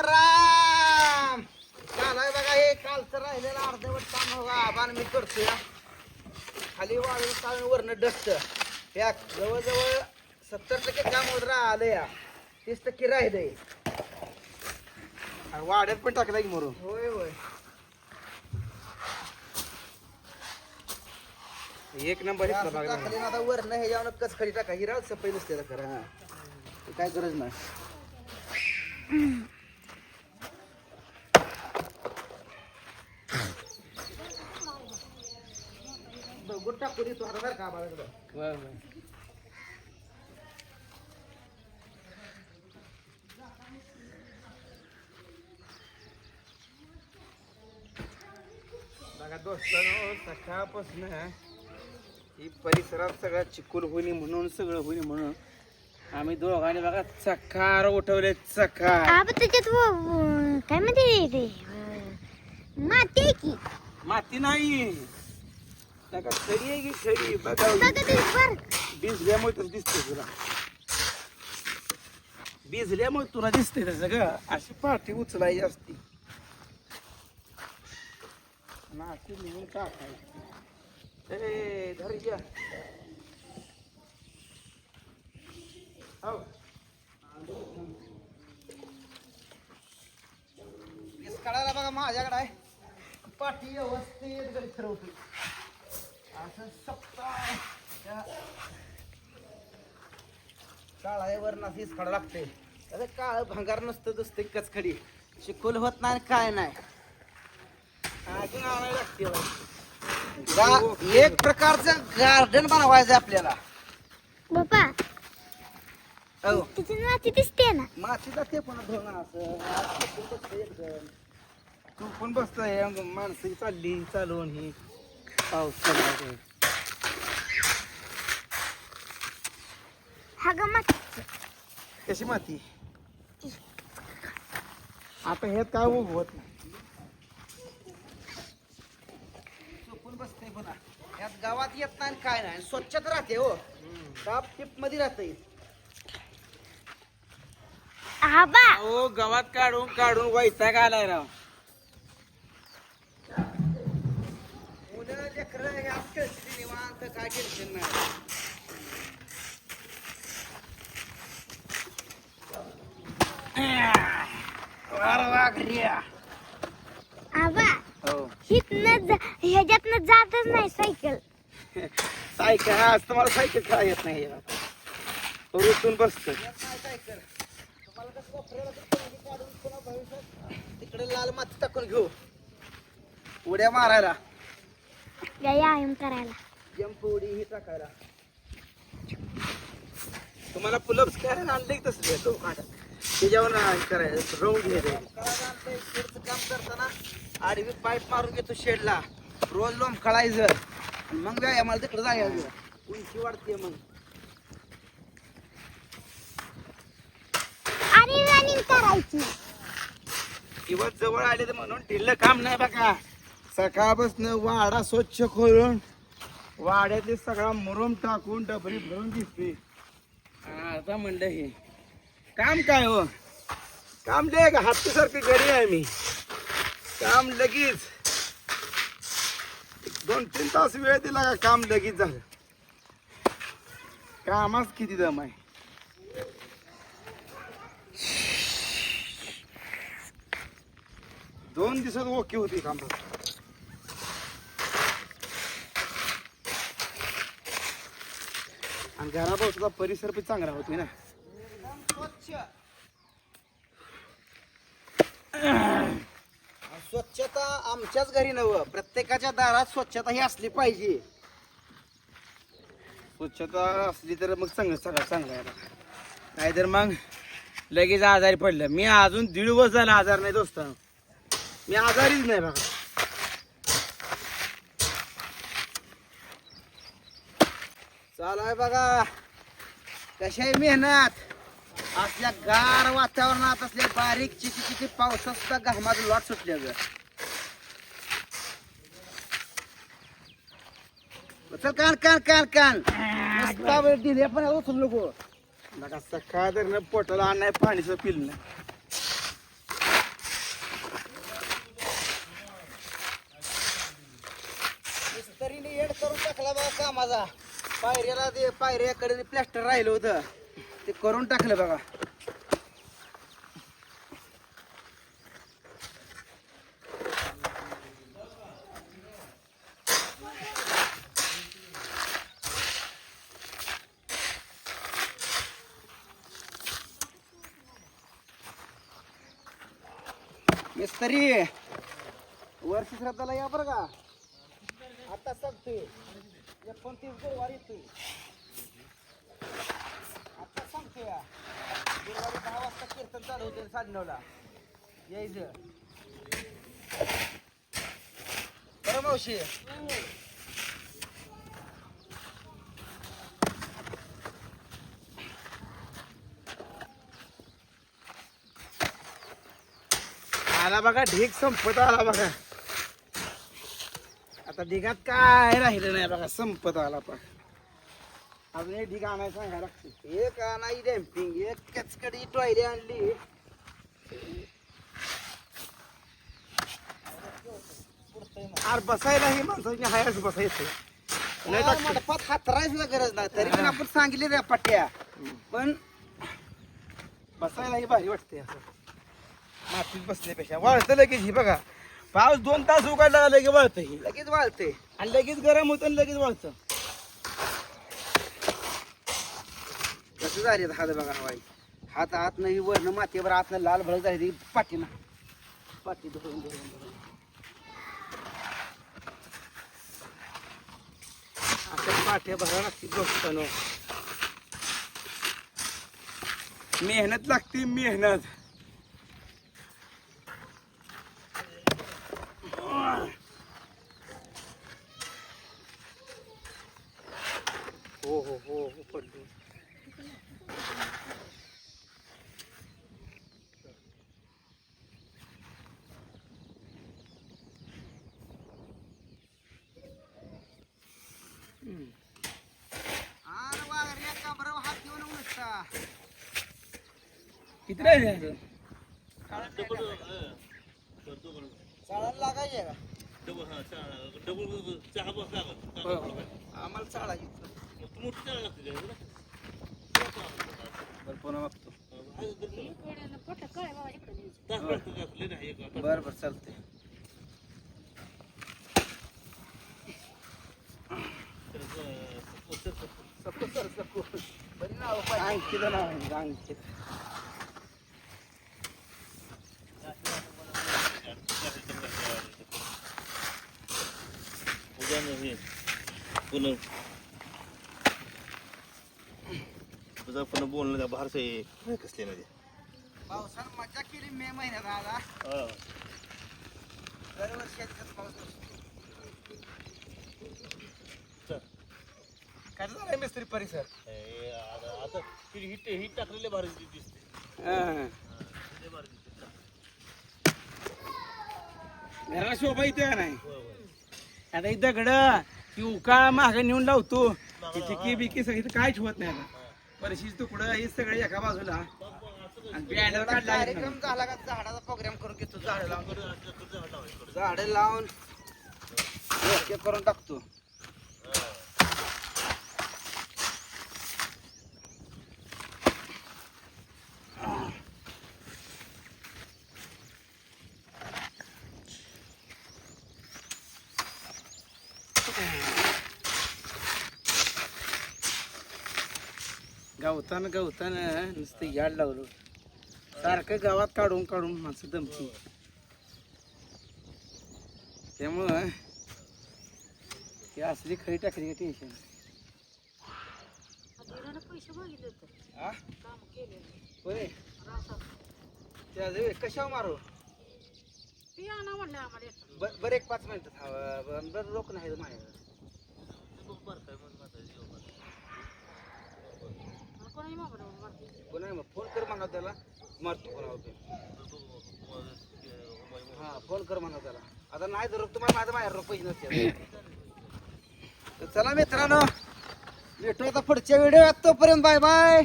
राम राम चालाय बघा हे कालचं राहिलेलं अर्धवट काम बघा आबान मी करतोय. हा. खाली वाळून चालून वरनं डस्ट. त्या जवळजवळ सत्तर टक्के काम होत राहिलं या तीस टक्के राहिलंय. वाड्यात पण टाकला की मरून? होय होय. एक नंबर इथला बघा टाकली आता वरनं ह्याच्यावर कच खाली टाका. हिरा सफाई नसते आता खरं हा ते काय गरज नाही. टाकू दे तू बरं का बाळाकडं. बघा दोस्तानो सकाळपासून ही परिसरात सगळं चिकूल होईनी म्हणून सगळं होईनी म्हणून आम्ही दोघांनी बघा चकार उठवले चकार. आबा त्याच्यात व- व- काय म्हणते ते अं, माती आहे की? माती नाही. त्या का खरी आहे की खरी बघा भिजल्यामुळे तसं दिसते तुला भिजल्यामुळे तुला दिसते तसं ग अशी पाठी उचलायची असती नाकी निघून टाकायची ए धर घ्या काढायला बघा माझ्याकडे आहे पाठी व्यवस्थित फिरवते असं सप्ताह काळावर नासीस काढा लागते. अरे काळ भंगार नसतं दुसते कचखडी. चिकोल होत नाही काय नाही. अजून आणायला लागते. गा- एक प्रकारचं गार्डन बनवायचं आपल्याला. हो. तिची माती दिसते ना. मातीचा ते पण धुणं असं. आज. तू पण बसतोय माणसं चालली चालवून ही. पाऊस चालला हा ग माती कशी माती? आता ह्यात काय उभं होत नाही. चुकून बसते पुन्हा यात गावात येत नाही आणि काय नाही. स्वच्छता राहते हो. काप टिपमध्ये राहते आबा हो गवात काढून काढून वैताग आलाय राव. लेकरं हे निवांत काय टेन्शन नाही. आबा हो. हितनं ह्याच्यातनं जातच नाही सायकल. सायकल आज तुम्हाला सायकल काय येत नाही रुतून बसतो तिकडे लाल माती टाकून घेऊ. उड्या मारायला. व्यायाम करायला. जंप उडी ही टाकायला तुम्हाला पुलप्स काय आणले की तसले? तो काढा. त्याच्यावर हे करायचं. राऊंड घ्यायचं करायला शेडचं काम करताना आडवी पाईप मारून घेतो शेडला. रोज लोंब खळायचं. आणि मग व्यायामाला तिकडे जायचं. उंची वाढते मग. आणि रनिंग करायची. दिवस जवळ आले तर म्हणून ढिल्लं काम नाही बघा. सकाळपासून वाडा स्वच्छ करून वाड्यातले सगळा मुरुम टाकून डबरी भरून दिसते आता म्हणलं हे काम काय हो? काम दे का? हातसारखं घरी आहे मी. काम लगेच. दोन तीन तास वेळ दिला का काम लगेच झालं. कामाच किती दम आहे? दोन दिवसात ओके होती काम. आणि घराभोवतीचा परिसर पण चांगला होतोय ना. स्वच्छता आमच्याच घरी नव प्रत्येकाच्या दारात स्वच्छता ही असली पाहिजे. स्वच्छता असली तर मग चांगलं सगळं चांगलं आहे. नाहीतर मग लगेच आजारी पडलं. मी अजून दीड वर्ष झाला आजार नाही दोस्त मी आजारीच नाही बघा. चालाय बघा. कशाही मेहनत. असल्या गार वातावरणात असल्या बारीक चिकी चिकी पावसात सुद्धा घामाचं लॉट सुटल्या ग चल कान कान कान कान. वेळ दिले पण उचल नको. नका सकाळ तर न पोटाला आणाय पाणीच पिलं तरीने करून टाकला बघा कामाचा. पायऱ्याला ते पायऱ्याकडे प्लॅस्टर राहिलं होतं. ते करून टाकलं बघा. मिस्त्री वर्ष श्रद्धाला या बरं का. आता सांगतोय. एकोणतीस गुरुवारी येतोय आता सांगतोय या. गुरुवारी दहा वाजता कीर्तन चालू होते साडेनऊला. यायचं. बरं मावशी. आला बघा ढीक संपत आला बघा. आता ढिगात काय राहिलं नाही बघा संपत आला पण. अजून एक ढिग आणायचं सांगा लागते एक नाही डॅम्पिंग एक कचकडी टॉयले आणली. अरे बसायला ही माणसाची हायच बसायचं. नाही नाही टाकतो. मंडपात हातराय सुद्धा गरज नाही तरी पण आपण सांगितले त्या पट्ट्या. पण बसायलाही भारी वाटते असं. मातीत बसण्यापेक्षा वाळतं लगेच ही बघा. पाऊस दोन तास उघडला का लगेच वाळतं ही लगेच वाळते आणि लगेच गरम होतं आणि लगेच वाळतं. कसं झाले हात बघा हवाई. हात आत नाही वरण मातीवर आत लाल भडक झाली ती पाठीना. पाठी धरून धरून धरून. पाठ्या भरा लागते दोस्तानो मेहनत लागते मेहनत. हो हो हो हो पडलो किती राहिले? लागायचे का? हो. आम्हाला चाळा घेतलं बरं, पुन्हा बघतो बर बर चालते सपू सर बरी नाव नाव आहे तुझं पण बोलणं त्या बाहेरचं कसले मध्ये पावसानं मजा केली मे महिन्यात दरवर्षी याच्यात पाऊस असतो. काय मिस्त्री परिसर. आता हिट हिट टाकलेले भारी दिसते. घराला शोभा का नाही? आता इथं दगड ती उका माग नेऊन लावतो. ती चिकी बिकी सगळी इथं काहीच होत नाही आता. परशीच तुकडं हे सगळे एका बाजूला. आणि बॅनर कार्यक्रम झाला का? झाडाचा प्रोग्राम करून घेतो झाड लावून. झाड लावून. करून टाकतो. गवतान गवतान नुसतं याड लावलं. सारखं गावात काढून काढून माणसं दमची त्यामुळं ही असली खरी टाकली का टेन्शन पैसे मागितले होते. हा? होय. त्या कशावर मारू? ते. बर बर एक पाच मिनिटं थांबा. बर- बर रोख नाही माझ्या पुन्हा मग? फोन कर म्हणा त्याला. मारतो कोणावर हा फोन कर म्हणा त्याला. आता नाही तर तुम्हाला माझं माझ्या पैसे नसते तर चला मित्रांनो भेटू आता पुढच्या व्हिडिओ तोपर्यंत बाय बाय.